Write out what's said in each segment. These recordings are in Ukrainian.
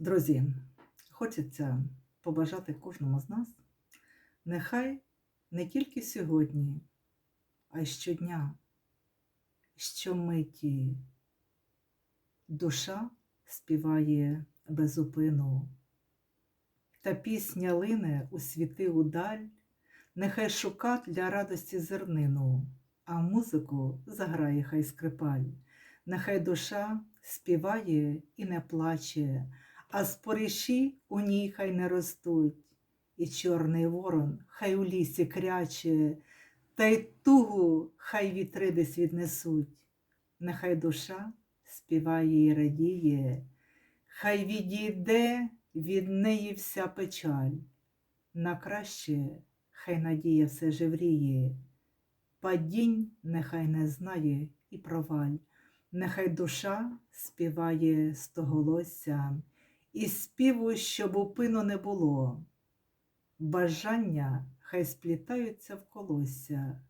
Друзі, хочеться побажати кожному з нас, нехай не тільки сьогодні, а й щодня, щомиті душа співає безупину, та пісня лине у світи удаль, нехай шука для радості зернину, а музику заграє хай скрипаль, нехай душа співає і не плаче, а спориші у ній хай не ростуть, і чорний ворон хай у лісі кряче, та й тугу хай вітри десь віднесуть. Нехай душа співає і радіє, хай відійде від неї вся печаль. На краще хай надія все живріє, падінь нехай не знає і проваль, нехай душа співає стоголоссям, і співу, щоб упину не було. Бажання хай сплітаються в колосся,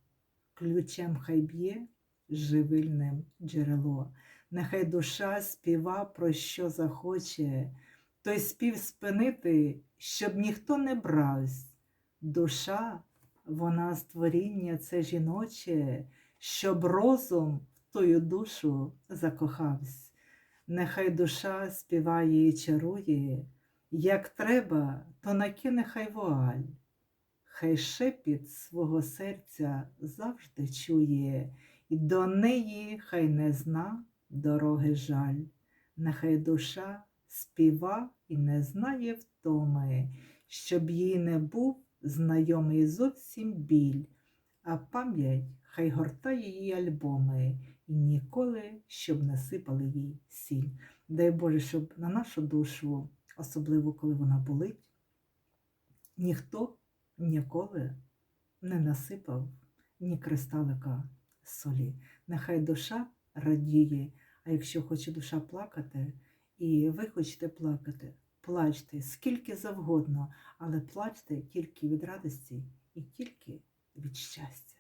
ключем хай б'є живильним джерело. Нехай душа співа про що захоче, той спів спинити, щоб ніхто не бравсь. Душа, вона створіння це жіноче, щоб розум в тою душу закохавсь. Нехай душа співає і чарує, як треба, то накине хай вуаль. Хай шепіт свого серця завжди чує, і до неї хай не зна дороги жаль. Нехай душа співа і не знає втоми, щоб їй не був знайомий зовсім біль, а пам'ять хай гортає її альбоми і ніколи щоб не сипали їй сіль. Дай Боже, щоб на нашу душу, особливо коли вона болить, ніхто ніколи не насипав ні кристалика солі. Нехай душа радіє, а якщо хоче душа плакати, і ви хочете плакати, плачте скільки завгодно, але плачте тільки від радості і тільки від щастя.